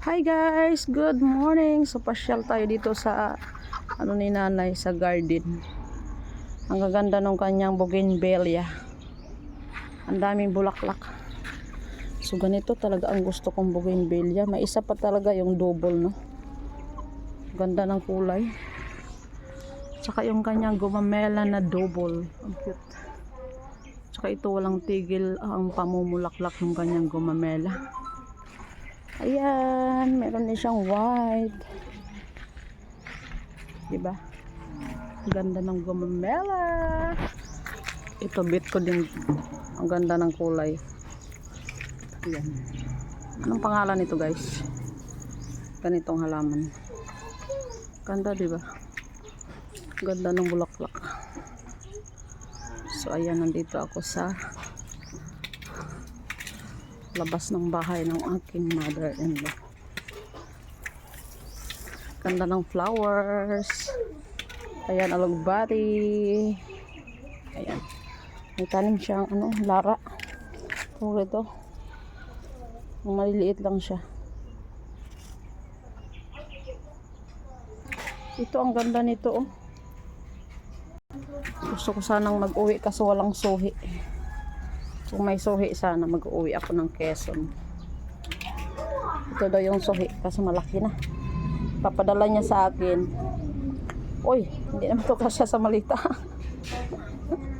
Hi guys, good morning. So pasyal tayo dito sa ano ni nanay sa garden. Ang gaganda ng kanyang bougainvillea. Ang daming bulaklak. So ganito talaga ang gusto kong bougainvillea. May isa pa talaga yung double no. Ganda ng kulay. Tsaka yung kanyang gumamela na double. Ang cute. Tsaka ito walang tigil ang pamumulaklak ng kanyang gumamela. Ayan, meron din siyang white. Diba? Ganda ng gumamela. Ito, bit ko din. Ang ganda ng kulay. Ayan. Anong pangalan nito guys? Ganitong halaman. Ganda, diba? Ganda ng bulaklak. So, ayan, nandito ako sa labas ng bahay ng aking mother-in-law. Ganda ng flowers. Ayan, alugbati. Ayan. May tanim siyang ano, lara. Tungkol ito. Ang maliliit lang siya. Ito ang ganda nito oh. Gusto ko sanang mag-uwi kaso walang suhi. Kung may suhi sana, mag-uwi ako ng Quezon. Ito daw yung suhi, kasi malaki na. Papadala niya sa akin. Uy, hindi naman to kasya sa malita.